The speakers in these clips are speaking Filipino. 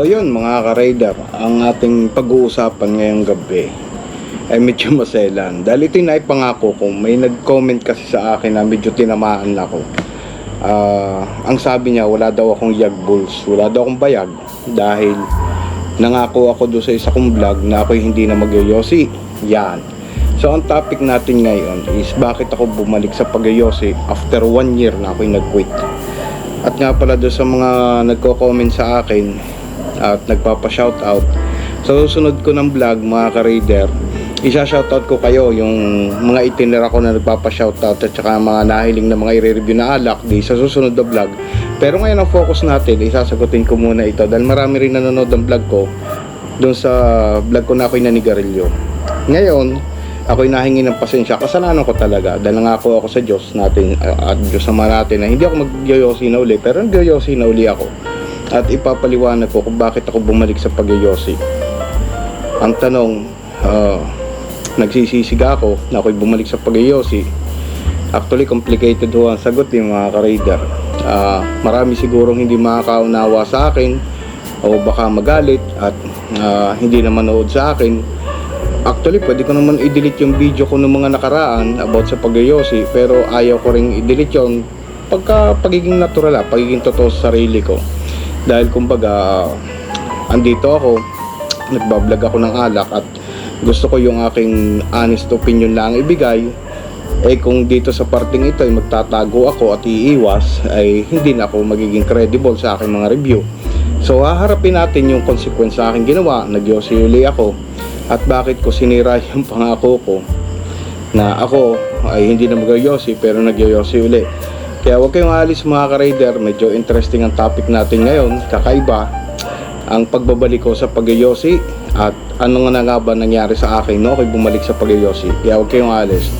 So yun mga ka-rider, ang ating pag-uusapan ngayong gabi ay medyo maselan. Dahil ito yung naipangako ko, may nag-comment kasi sa akin na medyo tinamaan ako. Ah, ang sabi niya, wala daw akong yag bulls, wala daw akong bayag dahil nangako ako doon sa isa kong vlog na ako hindi na magyoyosi. Yan. So ang topic natin ngayon is bakit ako bumalik sa pagyoyosi after one year na ako nag-quit. At nga pala doon sa mga nagko-comment sa akin at nagpapa-shoutout. Sa susunod ko ng vlog mga ka-raider, isa-shoutout ko kayo yung mga itinera ko na nagpapa-shoutout at saka mga nahiling na mga i-review na alak di sa susunod na vlog. Pero ngayon ang focus natin, isasagutin ko muna ito dahil marami rin nanonood ng vlog ko doon sa vlog ko na ako'y nanigarilyo. Ngayon, ako'y nahingi ng pasensya. Kasalanan ko talaga dahil nangako ako sa Diyos natin uh, at Diyos naman natin na hindi ako magyoyosi na uli pero nagyoyosi na uli ako. At ipapaliwanag ko kung bakit ako bumalik sa pagyoyosi. Ang tanong, uh, nagsisisiga ako na ako'y bumalik sa pagyoyosi. Actually, complicated ho ang sagot yung mga ka-raider. Ah, marami sigurong hindi makakaunawa sa akin o baka magalit at ah, hindi na manood sa akin Actually, pwede ko naman i-delete yung video ko ng mga nakaraan about sa pagyoyosi pero ayaw ko ring i-delete yun pagka pagiging natural pagiging totoo sa sarili ko. Dahil kumbaga, andito ako, nagbablog ako ng alak at gusto ko yung aking honest opinion lang ibigay. Eh kung dito sa parting ito ay magtatago ako at iiwas ay hindi na ako magiging credible sa aking mga review. So haharapin natin yung consequence sa aking ginawa. Nagyosi uli ako at bakit ko sinira yung pangako ko na ako ay hindi na magyoyosi pero nagyoyosi uli. Kaya huwag kayong alis mga ka-raider, medyo interesting ang topic natin ngayon, kakaiba ang pagbabalik ko sa pagyoyosi at ano nga na nga ba nangyari sa akin no, kay bumalik sa pagyoyosi. Kaya huwag kayong alis.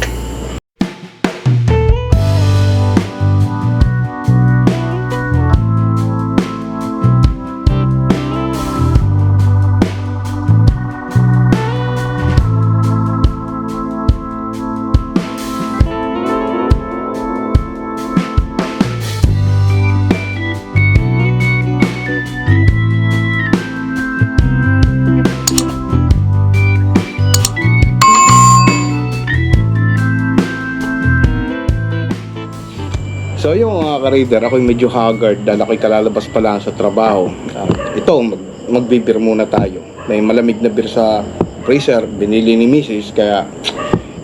Yung mga ka-raider, ako'y medyo haggard dahil ako'y kalalabas pa lang sa trabaho. At ito, mag magbibir muna tayo. May malamig na beer sa freezer, binili ni Mrs. Kaya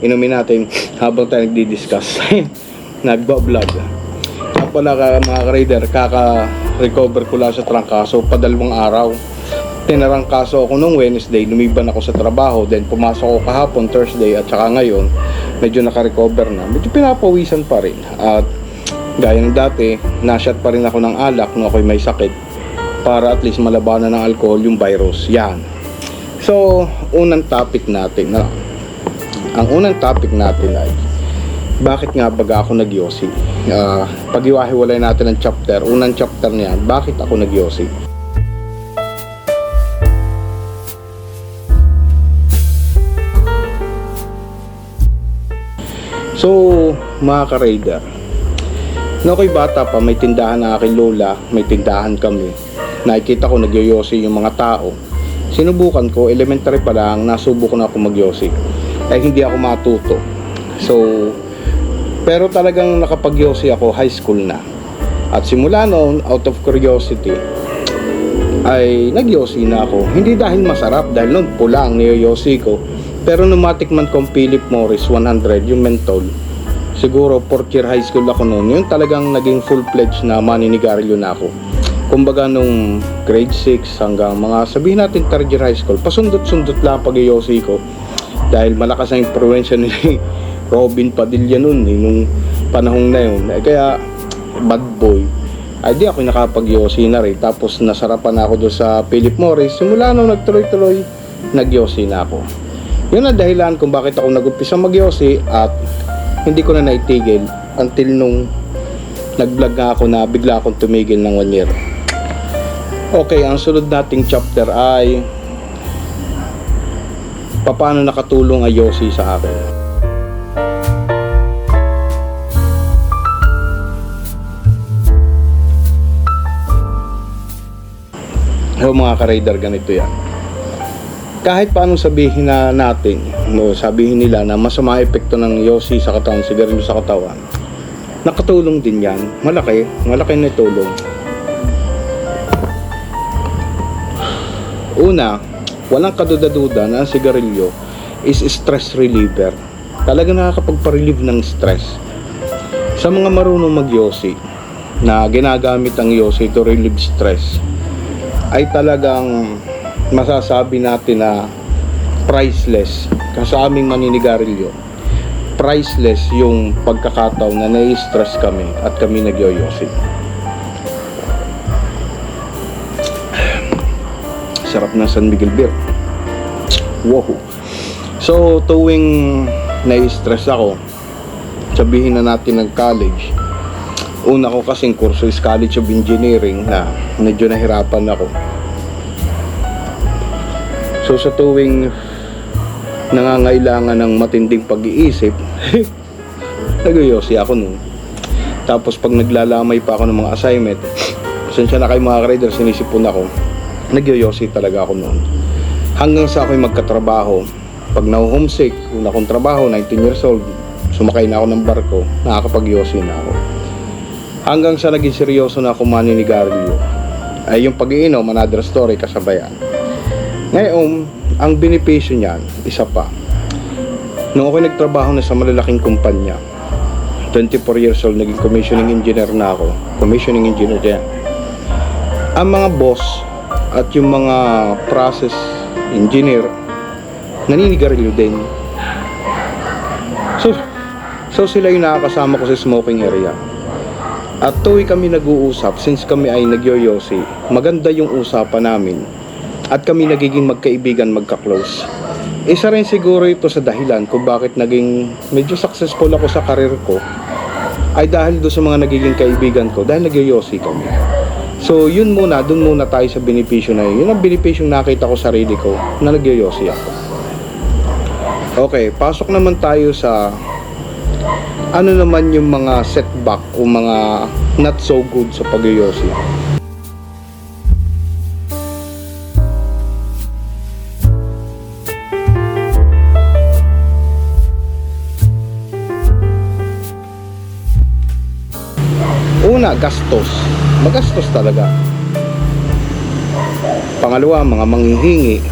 inumin natin habang tayo nagdi-discuss. Nagba-vlog. Kaya pala ka, mga ka-raider, kaka-recover ko lang sa trangkaso padalawang araw. Tinarangkaso ako nung Wednesday, lumiban ako sa trabaho, then pumasok ako kahapon, Thursday, at saka ngayon, medyo naka-recover na. Medyo pinapawisan pa rin. At gaya ng dati, nasyat pa rin ako ng alak nung ako'y may sakit para at least malabanan ng alcohol yung virus. Yan. So, unang topic natin na ang unang topic natin ay bakit nga baga ako nagyosi? Uh, pag-iwahiwalay natin ng chapter, unang chapter niyan, bakit ako nagyosi? So, mga ka-raider, Nung ako'y bata pa, may tindahan na aking lola, may tindahan kami. Nakikita ko nagyoyosi yung mga tao. Sinubukan ko, elementary pa lang, nasubukan ako magyosi. Eh hindi ako matuto. So, pero talagang nakapagyosi ako high school na. At simula noon, out of curiosity, ay nagyosi na ako. Hindi dahil masarap, dahil noon pula ang niyoyosi ko. Pero nung matikman kong Philip Morris 100, yung mentol, siguro 4th year high school ako noon, yun talagang naging full-fledged na maninigarilyo na ako. Kumbaga nung grade 6 hanggang mga sabihin natin 3rd year high school, pasundot-sundot lang pag ko. Dahil malakas ang impluensya ni Robin Padilla noon, eh, nung panahong na yun. Eh, kaya bad boy. Ay di ako nakapag-yosi na rin. Tapos nasarapan na ako doon sa Philip Morris. Simula nung nagtuloy-tuloy, nag-yosi na ako. Yun ang dahilan kung bakit ako nag-umpisa mag-yosi at hindi ko na naitigil until nung nag-vlog nga ako na bigla akong tumigil ng one year. Okay, ang sunod nating chapter ay paano nakatulong ang Yossi sa akin. So mga ka-radar, ganito yan. Kahit paano sabihin na natin, no, sabihin nila na masama epekto ng yosi sa katawan, sigarilyo sa katawan, nakatulong din yan. Malaki, malaki na tulong. Una, walang kaduda-duda na ang sigarilyo is stress reliever. Talaga nakakapagpa-relieve ng stress. Sa mga marunong mag-yosi, na ginagamit ang yosi to relieve stress, ay talagang masasabi natin na priceless. Sa aming maninigarilyo, priceless yung pagkakataon na nai-stress kami at kami nagyoyosi. Sarap ng San Miguel beer. Wow. So, tuwing nai-stress ako, sabihin na natin ng college, una ko kasing kurso is College of Engineering na medyo nahirapan ako. So sa tuwing nangangailangan ng matinding pag-iisip, nagyoyosi ako nun. Tapos pag naglalamay pa ako ng mga assignment, pasensya na kayo mga ka sinisipon ako, nagyoyosi talaga ako noon. Hanggang sa ako'y magkatrabaho, pag na-homesick, una kong trabaho, 19 years old, sumakay na ako ng barko, nakakapag-yosi na ako. Hanggang sa naging seryoso na ako maninigarilyo, ay yung pag-iinom, another story, kasabayan. Ngayon, ang benepisyo niyan, isa pa. Nung ako nagtrabaho na sa malalaking kumpanya, 24 years old, naging commissioning engineer na ako. Commissioning engineer yan. Ang mga boss at yung mga process engineer, naninigarilyo din. So, so sila yung nakakasama ko sa smoking area. At tuwi kami nag-uusap, since kami ay nagyoyosi, maganda yung usapan namin. At kami nagiging magkaibigan, magka-close. Isa rin siguro ito sa dahilan kung bakit naging medyo successful ako sa karir ko ay dahil do sa mga nagiging kaibigan ko dahil nagyoyosi kami. So yun muna, dun muna tayo sa benepisyo na yun. Yun ang benepisyo nakita ko sa sarili ko na nagyoyosi ako. Okay, pasok naman tayo sa ano naman yung mga setback o mga not so good sa pagyoyosi. Una, gastos. Magastos talaga. Pangalawa, mga manghihingi.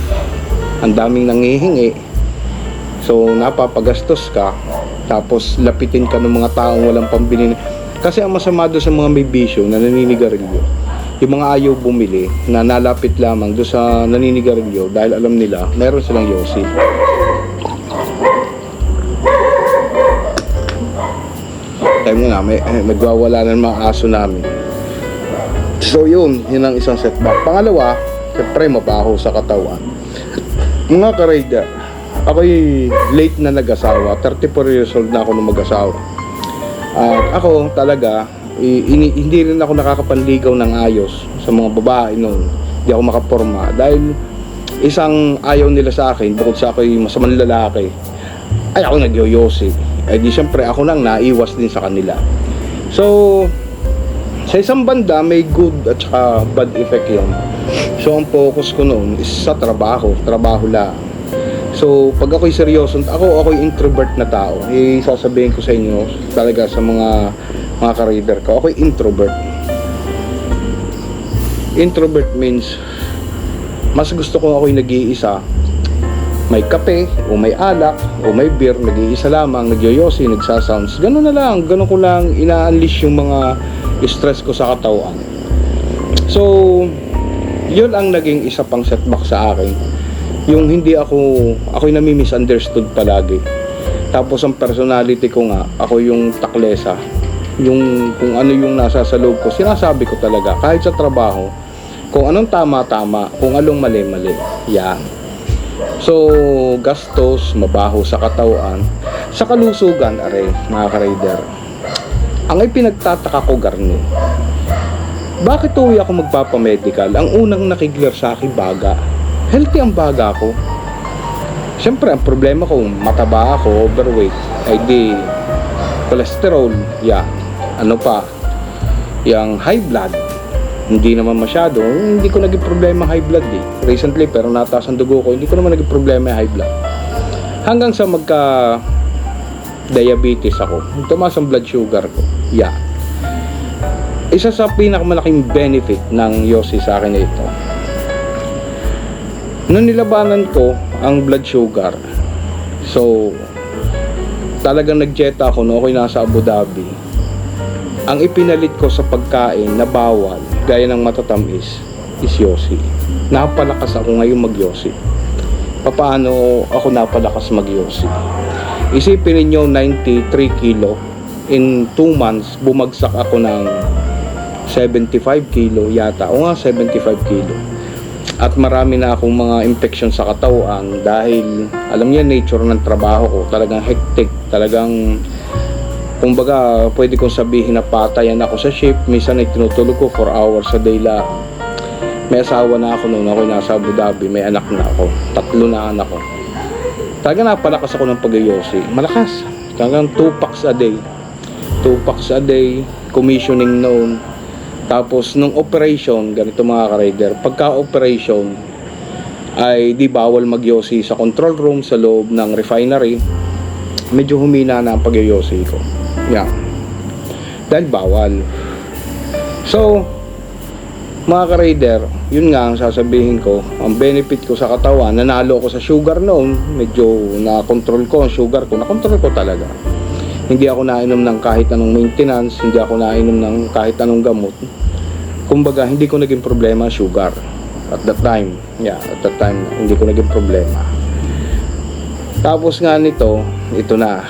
Ang daming nanghihingi. So, napapagastos ka. Tapos, lapitin ka ng mga taong walang pambili. Kasi ang masama doon sa mga may bisyo na naninigarilyo, yung mga ayaw bumili, na nalapit lamang doon sa naninigarilyo dahil alam nila, meron silang yosi. Tayo muna, may, eh, nagwawala na ng mga aso namin. So yun, yun ang isang setback. Pangalawa, syempre mabaho sa katawan. Mga ka-rider, ako'y late na nag-asawa. 34 years old na ako nung mag-asawa. At ako talaga, ini- hindi rin ako nakakapanligaw ng ayos sa mga babae noon. Hindi ako makaporma. Dahil isang ayaw nila sa akin, bukod sa ako'y masamang lalaki, ay ako nagyoyosi. Eh di syempre ako nang naiwas din sa kanila. So, sa isang banda may good at saka bad effect yun. So ang focus ko noon is sa trabaho, trabaho lang. So pag ako'y seryoso, ako ako'y introvert na tao. Eh sasabihin ko sa inyo talaga sa mga mga ka-reader ko, ako'y introvert. Introvert means mas gusto ko ako'y nag-iisa may kape o may alak o may beer, nag-iisa lamang, nagyoyosi, nagsasounds. Ganun na lang, ganun ko lang ina-unleash yung mga stress ko sa katawan. So, yun ang naging isa pang setback sa akin. Yung hindi ako, ako'y nami-misunderstood palagi. Tapos ang personality ko nga, ako yung taklesa. Yung kung ano yung nasa sa loob ko, sinasabi ko talaga kahit sa trabaho. Kung anong tama-tama, kung anong mali-mali. Yan. So, gastos, mabaho sa katawan. Sa kalusugan, are, mga ka-rider. Ang ipinagtataka ko, Garni, bakit uwi ako magpapamedical? Ang unang nakigler sa akin, baga. Healthy ang baga ko. Siyempre, ang problema ko, mataba ako, overweight, ay di cholesterol, yeah. Ano pa, yung high blood. Hindi naman masyado. Hindi ko naging problema high blood eh. Recently, pero nataas ang dugo ko, hindi ko naman naging problema high blood. Hanggang sa magka diabetes ako. Tumaas ang blood sugar ko. Yeah. Isa sa pinakamalaking benefit ng Yossi sa akin na ito. Nung nilabanan ko ang blood sugar, so talagang nag-jet ako no ako'y nasa Abu Dhabi. Ang ipinalit ko sa pagkain na bawal, gaya ng matatamis, is Yossi. Napalakas ako ngayon mag-Yossi. Paano ako napalakas mag-Yossi? Isipin ninyo 93 kilo. In 2 months, bumagsak ako ng 75 kilo yata. O nga, 75 kilo. At marami na akong mga infection sa katawan dahil alam niya nature ng trabaho ko. Talagang hectic. Talagang kumbaga pwede kong sabihin na patayan ako sa shift. Minsan ay tinutulog ko 4 hours a day lang. May asawa na ako noon. Ako nasa Abu Dhabi. May anak na ako. Tatlo na anak ko. Talaga napalakas ako ng pag-yosi. Malakas. Talagang 2 packs a day. 2 packs a day. Commissioning noon. Tapos nung operation, ganito mga ka-rider, pagka operation ay di bawal magyosi sa control room sa loob ng refinery. Medyo humina na ang pagyosi ko. Yeah. Dahil bawal. So, mga ka-rider, yun nga ang sasabihin ko, ang benefit ko sa katawan, nanalo ko sa sugar noon, medyo na-control ko ang sugar ko, na-control ko talaga. Hindi ako nainom ng kahit anong maintenance, hindi ako nainom ng kahit anong gamot. Kumbaga, hindi ko naging problema ang sugar. At that time, yeah, at that time, hindi ko naging problema. Tapos nga nito, ito na.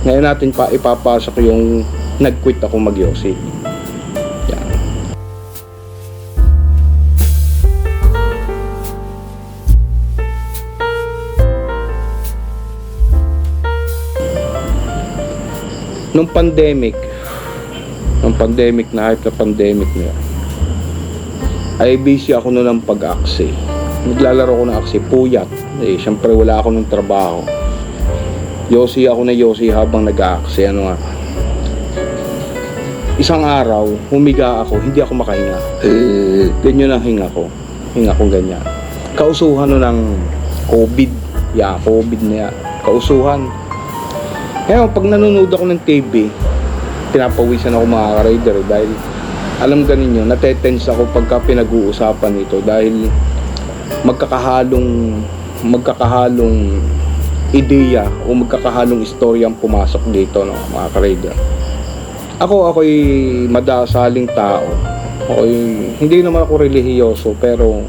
Ngayon natin pa ipapasok yung nag-quit ako mag-yosi. Nung pandemic, nung pandemic na hype na pandemic na ay busy ako noon ng pag-aksi. Naglalaro ko ng aksi, puyat. Eh, syempre wala ako ng trabaho. Yosi ako na yosi habang nag-aksi. Ano nga. Isang araw, humiga ako, hindi ako makahinga. Ganyan ang hinga ko. Hinga ko ganyan. Kausuhan no ng COVID. Yeah, COVID na yan. Kausuhan. Kaya pag nanonood ako ng TV, pinapawisan ako mga ka-rider eh, dahil alam ganin nyo, natetense ako pagka pinag-uusapan ito dahil magkakahalong magkakahalong ideya o magkakahalong istorya ang pumasok dito no, mga ka-rider. Ako ako'y madasaling tao. Ako'y hindi naman ako relihiyoso pero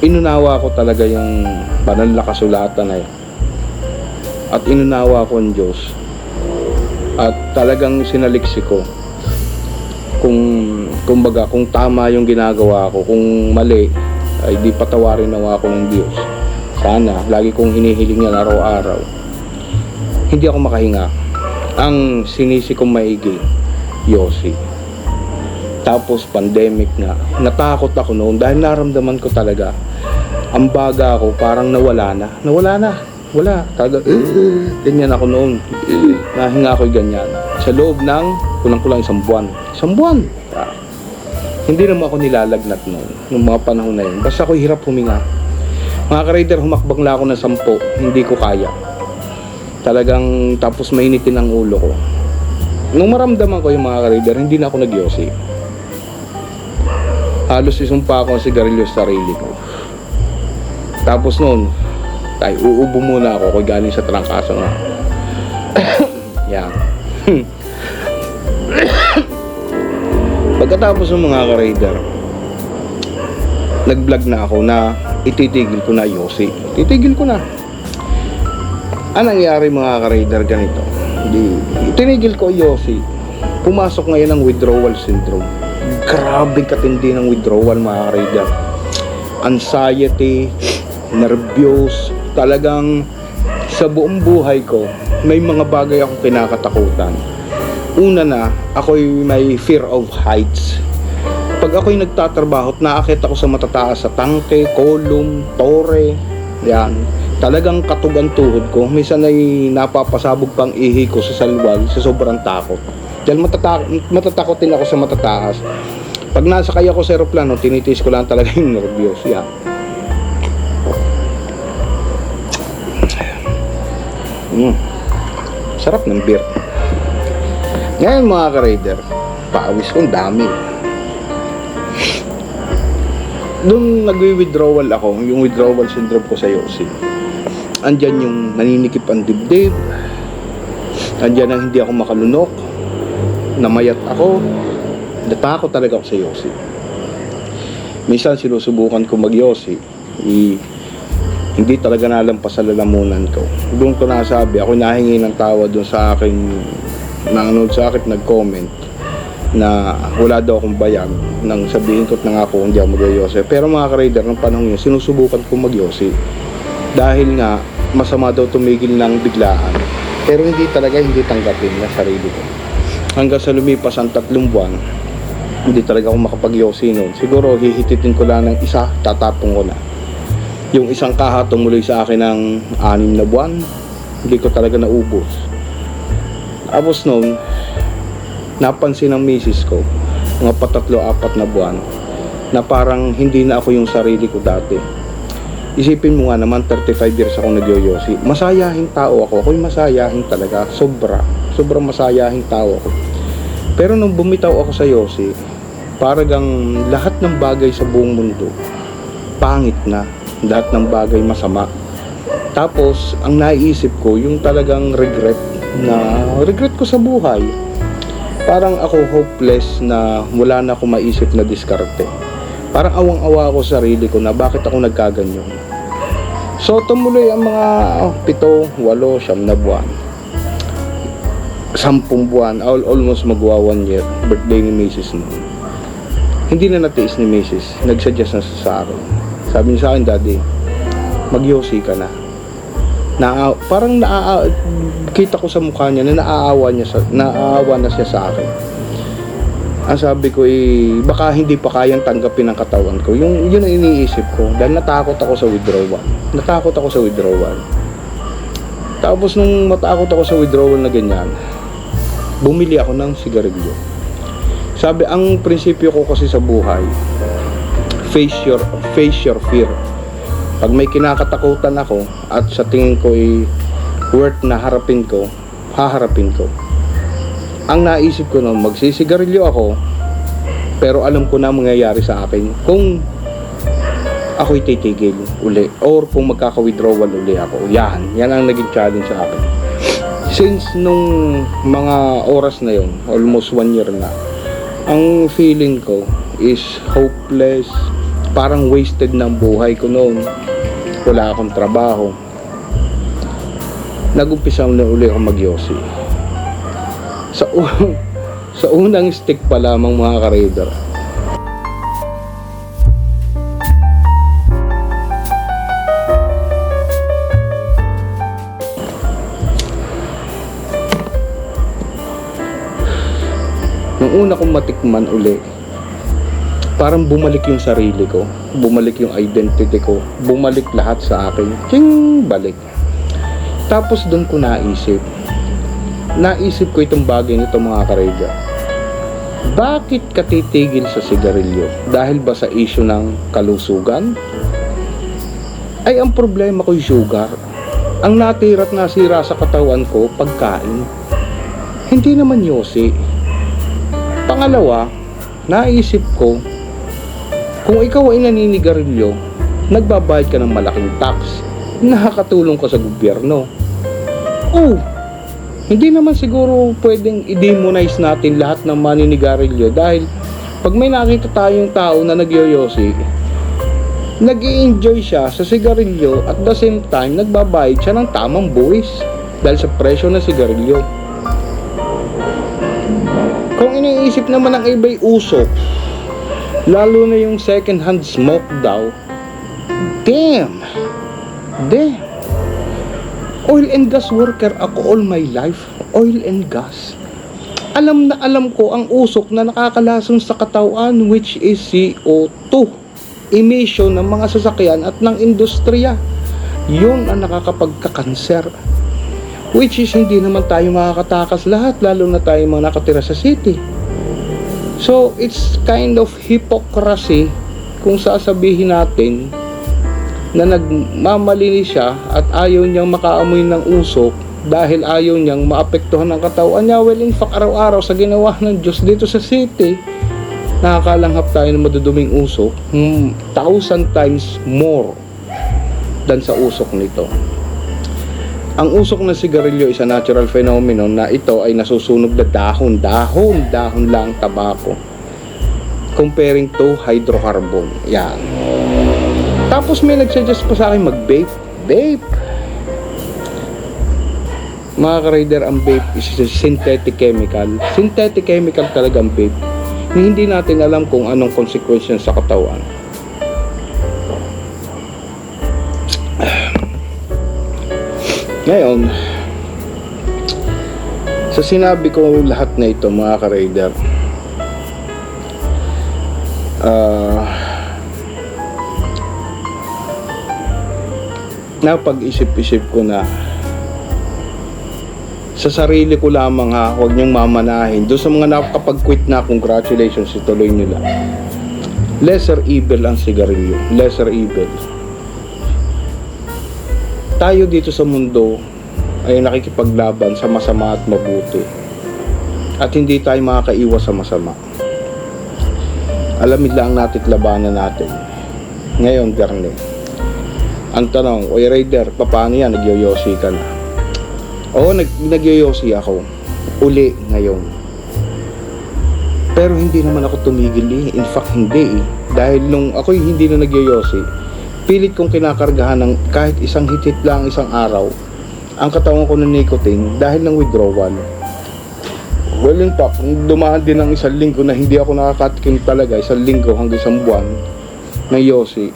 inunawa ko talaga yung banal na kasulatan na yun. At inunawa ko ang Diyos. At talagang sinaliksi ko kung kumbaga kung tama yung ginagawa ko, kung mali ay di patawarin nawa ako ng Diyos. Sana lagi kong hinihiling yan araw-araw. Hindi ako makahinga. Ang sinisi kong maigi, Yossi. Tapos pandemic na. Natakot ako noon dahil naramdaman ko talaga ang baga ko parang nawala na. Nawala na. Wala. Talaga, ganyan ako noon. Nahinga ako ganyan. Sa loob ng kulang-kulang isang buwan. Isang buwan. Ah. Hindi naman ako nilalagnat noon. Nung mga panahon na yun. Basta ako hirap huminga. Mga ka-rider, humakbang lang ako ng sampo. Hindi ko kaya. Talagang tapos mainitin ang ulo ko. Nung maramdaman ko yung mga ka-rider, hindi na ako nagyosi. Halos isumpa ako ang sigarilyo sa sarili ko. Tapos noon, tayo uubo muna ako kung galing sa trangkaso nga. Yan. Pagkatapos ng mga ka-raider, nag-vlog na ako na ititigil ko na Yossi. Titigil ko na. Anong nangyari mga ka-raider ganito? Di, itinigil ko Yossi. Pumasok ngayon ang withdrawal syndrome. Grabe katindi ng withdrawal mga ka-raider. Anxiety, nervyos, talagang sa buong buhay ko, may mga bagay akong kinakatakutan. Una na, ako'y may fear of heights. Pag ako'y nagtatrabaho at naakit ako sa matataas sa tangke, kolum, tore, yan. Talagang katugan tuhod ko. Minsan ay napapasabog pang ihi ko sa salwal sa sobrang takot. Dahil matata- matatakotin ako sa matataas. Pag nasa kaya ko sa aeroplano, tinitiis ko lang talaga yung nervyos. Yeah. Mm. Sarap ng beer. Ngayon mga ka-raider, pawis ko ang dami. Nung nagwi-withdrawal ako, yung withdrawal syndrome ko sa Yossi, andyan yung naninikip ang dibdib, andyan ang hindi ako makalunok, namayat ako, natakot talaga ako sa Yossi. Minsan sinusubukan ko mag-Yossi, hindi talaga nalampas sa lalamunan ko. Doon ko nasabi, ako nahingi ng tawa doon sa akin, nanonood sa akin, nag-comment, na wala daw akong bayag nang sabihin ko't nangako hindi ako mag-Yossi. Pero mga ka-raider, ng panahon yun, sinusubukan ko mag-Yossi. Dahil nga, masama daw tumigil ng biglaan. Pero hindi talaga, hindi tanggapin na sarili ko. Hanggang sa lumipas ang tatlong buwan, hindi talaga ako makapag-Yossi noon. Siguro, hihititin ko lang ng isa, tatapong ko na. Yung isang kaha tumuloy sa akin ng anim na buwan, hindi ko talaga naubos. Tapos noon, napansin ng misis ko, mga patatlo, apat na buwan, na parang hindi na ako yung sarili ko dati. Isipin mo nga naman, 35 years ako nagyoyosi. Masayahing tao ako. Ako'y masayahing talaga. Sobra. Sobrang masayahing tao ako. Pero nung bumitaw ako sa yosi, paragang lahat ng bagay sa buong mundo, pangit na. Lahat ng bagay masama. Tapos, ang naiisip ko, yung talagang regret na regret ko sa buhay parang ako hopeless na wala na ako maisip na diskarte. Parang awang-awa ako sa sarili ko na bakit ako nagkaganyan. So tumuloy ang mga oh, pito, walo, siyam na buwan. Sampung buwan, all, almost magwa one year, birthday ni Mrs. noon. Hindi na natiis ni Mrs. Nagsuggest na sa akin. Sabi niya sa akin, Daddy, magyosi ka na. Na, parang naa, kita ko sa mukha niya na naaawa niya sa, naaawa na siya sa akin. Ang sabi ko eh, baka hindi pa kayang tanggapin ng katawan ko. Yung yun ang iniisip ko dahil natakot ako sa withdrawal. Natakot ako sa withdrawal. Tapos nung matakot ako sa withdrawal na ganyan, bumili ako ng sigarilyo. Sabi, ang prinsipyo ko kasi sa buhay, face your face your fear. Pag may kinakatakutan ako at sa tingin ko ay worth na harapin ko, haharapin ko. Ang naisip ko noon, magsisigarilyo ako, pero alam ko na ang mangyayari sa akin kung ako'y titigil uli or kung magkaka-withdrawal uli ako. Yan, yan ang naging challenge sa akin. Since nung mga oras na yon, almost one year na, ang feeling ko is hopeless, parang wasted ng buhay ko noon. Wala akong trabaho. Nag-umpisa na uli ako magyosi. Sa, u- sa unang stick pa lamang mga ka-raider, Nung una kong matikman uli, parang bumalik yung sarili ko, bumalik yung identity ko, bumalik lahat sa akin. King balik. Tapos doon ko naisip, naisip ko itong bagay nito mga karega. Bakit ka titigil sa sigarilyo? Dahil ba sa issue ng kalusugan? Ay ang problema ko yung sugar. Ang natira at nasira sa katawan ko, pagkain. Hindi naman yosi. Pangalawa, naisip ko, kung ikaw ay naninigarilyo, nagbabayad ka ng malaking tax, nakakatulong ka sa gobyerno. Oh, hindi naman siguro pwedeng i-demonize natin lahat ng maninigarilyo dahil pag may nakita tayong tao na nagyoyosi, nag enjoy siya sa sigarilyo at the same time nagbabayad siya ng tamang buwis dahil sa presyo ng sigarilyo. Kung iniisip naman ng iba'y usok, lalo na yung second hand smoke daw, damn, damn. Oil and gas worker ako all my life, oil and gas. Alam na alam ko ang usok na nakakalason sa katawan which is CO2 emission ng mga sasakyan at ng industriya. Yun ang nakakapagkakanser. Which is hindi naman tayo makakatakas lahat lalo na tayo mga nakatira sa city. So, it's kind of hypocrisy kung sasabihin natin na nagmamalinis siya at ayaw niyang makaamoy ng usok dahil ayaw niyang maapektuhan ng katawan niya. Well, in fact, araw-araw sa ginawa ng Diyos dito sa city, nakakalanghap tayo ng maduduming usok hmm, thousand times more than sa usok nito. Ang usok ng sigarilyo is a natural phenomenon na ito ay nasusunog na dahon, dahon, dahon lang tabako. Comparing to hydrocarbon. Yan. Tapos may nagsuggest pa sa akin mag-vape. Vape. Mga ka-rider, ang vape is a synthetic chemical. Synthetic chemical talaga ang vape. Na hindi natin alam kung anong consequence sa katawan. Ngayon, sa sinabi ko lahat na ito mga ka-rider, ah, napag-isip-isip ko na sa sarili ko lamang ha, huwag niyong mamanahin. Doon sa mga nakapag-quit na, congratulations, ituloy nila. Lesser evil ang sigarilyo. Lesser evil. Tayo dito sa mundo ay nakikipaglaban sa masama at mabuti. At hindi tayo makakaiwas sa masama. Alamin lang natin at labanan natin. Ngayon, Garne. Ang tanong, Oy Raider, paano yan? Nagyoyosi ka na. Oo, nag nagyoyosi ako. Uli ngayon. Pero hindi naman ako tumigil eh. In fact, hindi eh. Dahil nung ako'y hindi na nagyoyosi, pilit kong kinakargahan ng kahit isang hitit lang isang araw ang katawan ko ng nicotine dahil ng withdrawal. Well, in fact, dumaan din ng isang linggo na hindi ako nakakatikim talaga, isang linggo hanggang isang buwan ng yosi.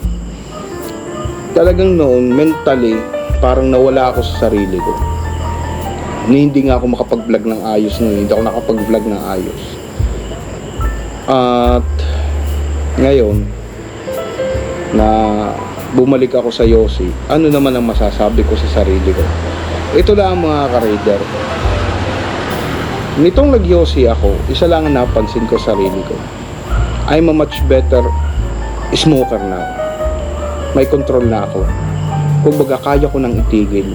Talagang noon, mentally, parang nawala ako sa sarili ko. Ni hindi nga ako makapag-vlog ng ayos noon, hindi ako nakapag-vlog ng ayos. At ngayon, na bumalik ako sa Yossi, ano naman ang masasabi ko sa sarili ko? Ito lang mga ka-raider. Nitong nag-Yossi ako, isa lang ang napansin ko sa sarili ko. I'm a much better smoker now. May control na ako. Kumbaga, kaya ko nang itigil.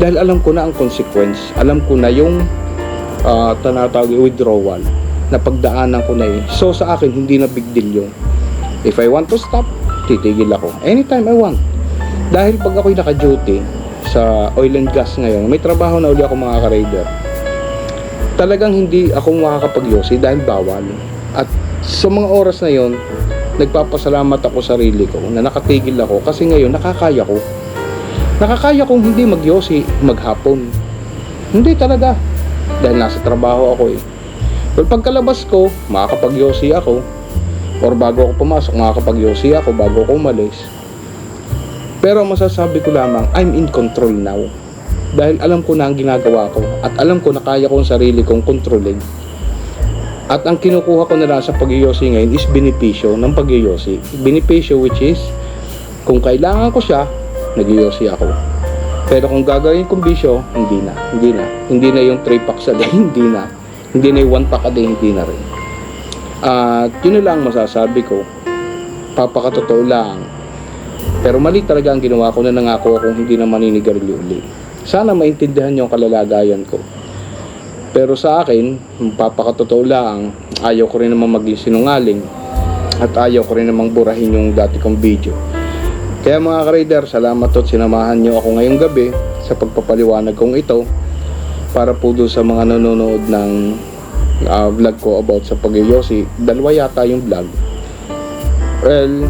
Dahil alam ko na ang consequence. Alam ko na yung uh, tanatawag withdrawal na pagdaanan ko na eh. So sa akin, hindi na big deal yung if I want to stop, titigil ako. Anytime I want. Dahil pag ako'y naka-duty sa oil and gas ngayon, may trabaho na uli ako mga ka-raider. Talagang hindi ako makakapag-yosi dahil bawal. At sa mga oras na yon, nagpapasalamat ako sa sarili ko na nakatigil ako kasi ngayon nakakaya ko. Nakakaya kong hindi magyosi maghapon. Hindi talaga. Dahil nasa trabaho ako eh. Well, pagkalabas ko, makakapag-yosi ako. Or bago ako pumasok, makakapag-yosi ako bago ako umalis. Pero masasabi ko lamang, I'm in control now. Dahil alam ko na ang ginagawa ko. At alam ko na kaya ko ang sarili kong kontrolin. At ang kinukuha ko na lang sa pag-yosi ngayon is benepisyo ng pag-yosi. Benepisyo which is, kung kailangan ko siya, nag-yosi ako. Pero kung gagawin kong bisyo, hindi na. Hindi na. Hindi na yung 3 packs a day, hindi na. Hindi na yung 1 pack a day, hindi na rin. At yun lang masasabi ko. Papakatotoo lang. Pero mali talaga ang ginawa ko na nangako akong hindi na maninigarilyo uli. Sana maintindihan yung kalalagayan ko. Pero sa akin, papakatotoo lang, ayaw ko rin naman maging sinungaling at ayaw ko rin namang burahin yung dati kong video. Kaya mga ka-raider, salamat at sinamahan nyo ako ngayong gabi sa pagpapaliwanag kong ito para po doon sa mga nanonood ng uh, vlog ko about sa pag-yosi. Dalawa yata yung vlog. Well,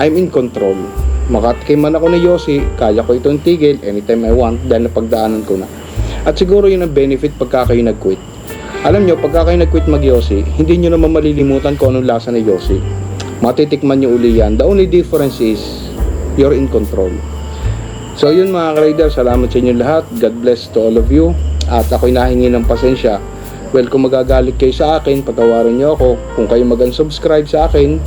I'm in control. Makatikim man ako ni Yossi, kaya ko itong tigil anytime I want dahil napagdaanan ko na. At siguro yun ang benefit pagka kayo nag-quit. Alam nyo, pagka kayo nag-quit mag-Yossi, hindi nyo naman malilimutan kung anong lasa ni Yossi. Matitikman nyo uli yan. The only difference is, you're in control. So yun mga ka-rider, salamat sa inyo lahat. God bless to all of you. At ako'y nahingi ng pasensya. Well, kung magagalit kayo sa akin, patawarin nyo ako. Kung kayo mag-unsubscribe sa akin,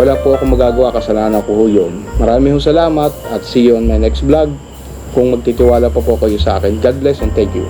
wala po akong magagawa, kasalanan ko ho yun. Maraming ho salamat at see you on my next vlog. Kung magtitiwala pa po kayo sa akin, God bless and thank you.